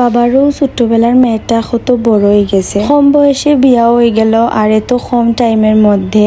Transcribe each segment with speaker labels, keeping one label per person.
Speaker 1: বাবারও ছোট্টবেলার মেয়েটা কত বড় হয়ে গেছে। কম বয়সে বিয়া হয়ে গেল আর এত কম টাইমের মধ্যে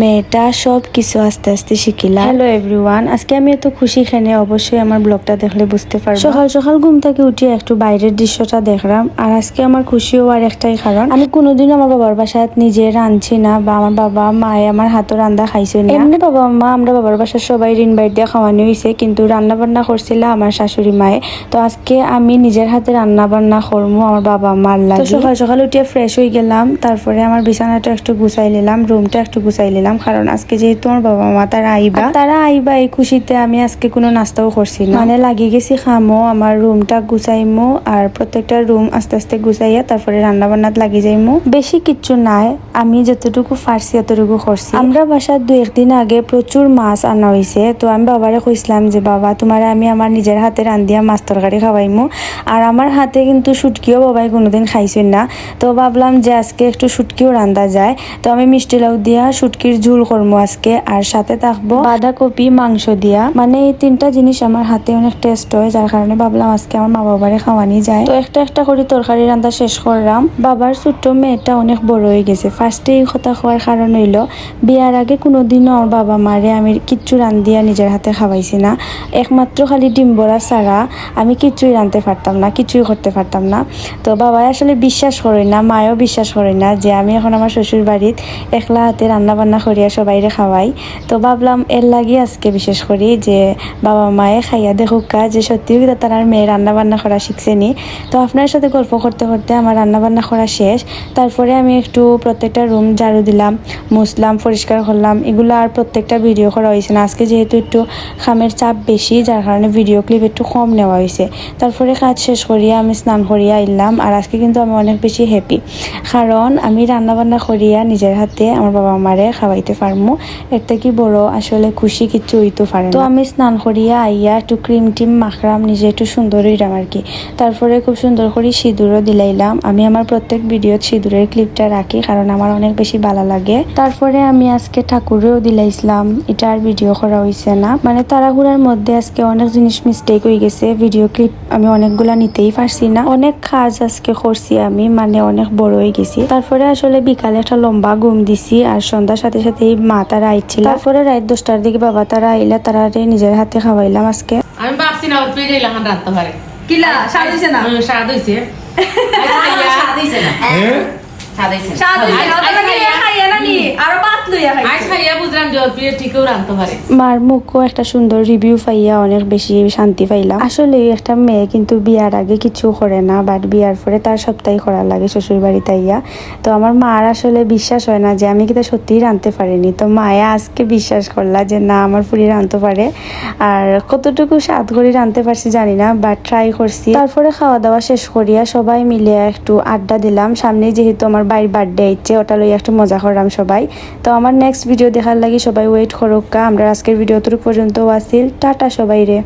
Speaker 1: মেয়েটা সব কিছু আস্তে আস্তে শিখিলা হ্যালো এভরিওয়ান আজকে আমি এত খুশি এখানে অবশ্যই আমার ব্লগটা দেখলে বুঝতে পারব সকাল সকাল ঘুম থেকে উঠে একটু বাইরের দৃশ্যটা দেখলাম আর আজকে আমার খুশি হওয়ার একটাই কারণ আমি কোনোদিন আমার বাবার বাসায় নিজে রাঁধছি না বা আমার বাবা মায়ে আমার হাতও রান্না খাইছে না। এমনি বাবা মা আমরা বাবার বাসার সবাই ঋণ বাইর দিয়ে খাওয়ানো হয়েছে কিন্তু রান্না বান্না করছিল আমার শাশুড়ি মায়ে। তো আজকে আমি নিজের হাতে রান্না বান্না করব আমার বাবা মার লাগে। সকাল সকাল উঠে ফ্রেশ হয়ে গেলাম তারপরে আমার বিছানাটা একটু গুছাই নিলাম রুমটা একটু গুছাই নিলাম কারণ আজকে যেহেতু আমার বাবা মা তারা আইবা। তারা আইবা এই খুশিতে আমি আজকে কোনো নাস্তাও করছি না। মানে লাগিয়ে গেছি খামো আমার রুমটা গুছাইমো আর প্রত্যেকটা রুম আস্তে আস্তে গুছাইয়া তারপরে রান্না বান্নাত লাগি যাইমো। বেশি কিচ্ছু নাই আমি যতটুকু পারছি এতটুকু করছি। আমরা বাসার দু একদিন আগে প্রচুর মাছ আনা হয়েছে তো আমি বাবারে কইছিলাম যে বাবা তোমার আমি আমার নিজের হাতে রান্ধিয়া মাছ তরকারি খাওয়াইমো। আর আমার হাতে কিন্তু শুটকিও বাবাই কোনোদিন খাইছেন না। তো ভাবলাম যে আজকে একটু শুটকিও রান্দা যায়। তো আমি মিষ্টি লাউ দিয়া শুটকির ঝুল করব আজকে আর সাথে থাকব বাঁধাকপি, মাংস দিয়া। মানে এই তিনটা জিনিস আমার হাতে অনেক টেস্ট হয়, যার কারণে ভাবলাম আজকে আমার মা বাবারে খাওয়ানি যায়। তো একটা একটা করে তরকারি রান্না শেষ করলাম। বাবার ছোট্ট মেয়েটা অনেক বড় হয়ে গেছে। ফার্স্টে এই কথা হওয়ার কারণ হইল, বিয়ার আগে কোনোদিনও আমার বাবা মারে আমি কিচ্ছু রান্ধিয়া নিজের হাতে খাওয়াইছি না। একমাত্র খালি ডিম বড়া ছাড়া আমি কিচ্ছুই রাঁধতে পারতাম না কিছুই করতে পারতাম না। তো বাবাই আসলে বিশ্বাস করে না, মায়ও বিশ্বাস করে না যে আমি এখন আমার শ্বশুর বাড়িত একলা হাতে রান্না বান্না করিয়া সবাইরে খাওয়াই। তো ভাবলাম এর লাগি আজকে বিশেষ করি যে বাবা মায়ে খাইয়া দেখুক যে সত্যি তার মেয়ে রান্না বান্না করা শিখছে নি। তো আপনার সাথে গল্প করতে করতে আমার রান্না বান্না করা শেষ। তারপরে আমি একটু প্রত্যেকটা রুম ঝাড়ু দিলাম, মুছলাম, পরিষ্কার করলাম, এগুলো আর প্রত্যেকটা ভিডিও করা হয়েছে না। আজকে যেহেতু একটু খামের চাপ বেশি, যার কারণে ভিডিও ক্লিপ একটু কম নেওয়া হয়েছে তারপরে কাজ শেষ করিয়া আমি স্নান করিয়া আইলাম আর আজকে কিন্তু আমি অনেক বেশি হ্যাপি কারণ আমি রান্না বান্না করিয়া নিজের হাতে আমার বাবা মারে খাওয়াইতে পারমু। একটা কি বড় আসলে খুশি কিচ্ছু হইতে পারে তো আমি স্নান করিয়া আইয়া একটু ক্রিম টিম মাখলাম, নিজে একটু সুন্দর হইলাম আর কি। তারপরে খুব সুন্দর করে সিঁদুরও দিলাইলাম। আমি আমার প্রত্যেক ভিডিওত সিঁদুরের ক্লিপটা রাখি কারণ আমার অনেক বেশি ভালো লাগে। তারপরে আমি আজকে ঠাকুরেও দিলাইছিলাম। এটা আর ভিডিও করা হয়েছে না। মানে তাড়াহুড়ার মধ্যে আজকে অনেক জিনিস মিস্টেক হয়ে গেছে। ভিডিও ক্লিপ আমি অনেকগুলা নিতেই পারছি না। অনেক কাজ আজকে করছি আমি মানে অনেক বড় হয়ে গেছি। তারপরে আসলে বিকালে একটা লম্বা ঘুম দিছি আর সন্ধ্যার সাথে সাথে মা তারা আইছিল। তারপরে রাত দশটার দিকে বাবা তারা আইলা তারা নিজের হাতে খাওয়াইলাম আজকে।
Speaker 2: আমি ভাবছি না ওর পেয়ে গেলাম রাখতে পারে।
Speaker 3: কিলা স্বাদ হইছে না?
Speaker 2: হুম, স্বাদ হইছে।
Speaker 3: স্বাদ হইছে না।
Speaker 2: স্বাদ হইছে
Speaker 3: স্বাদ হইছে না আরও পাত লইয়া
Speaker 2: আজ খাইয়া বুঝলাম যে ঠিকও রাখতে পারে।
Speaker 1: মার মুখও একটা সুন্দর রিভিউ পাইয়া অনেক বেশি শান্তি পাইলাম। আসলে একটা মেয়ে কিন্তু বিয়ার আগে কিছু করে না বাট বিয়ার পরে তার সপ্তাহে লাগে শ্বশুর বাড়িতে আইয়া। তো আমার মার আসলে বিশ্বাস হয় না যে আমি কিন্তু সত্যিই রাঁধতে পারিনি। তো মায়া আজকে বিশ্বাস করলা যে না আমার ফুরি রাঁধতে পারে। আর কতটুকু স্বাদ করে রাঁধতে পারছি জানি না বাট ট্রাই করছি। তারপরে খাওয়া দাওয়া শেষ করিয়া সবাই মিলে একটু আড্ডা দিলাম। সামনে যেহেতু আমার বাড়ির বার্থডে ইচ্ছে ওটা লইয়া একটু মজা করলাম। সবাই। তো আমার নেক্সট ভিডিও দেখার লাগি সবাই ওয়েট করক্কা আমরা আজকের ভিডিও পর্যন্ত আসিল টাটা সবাই রে।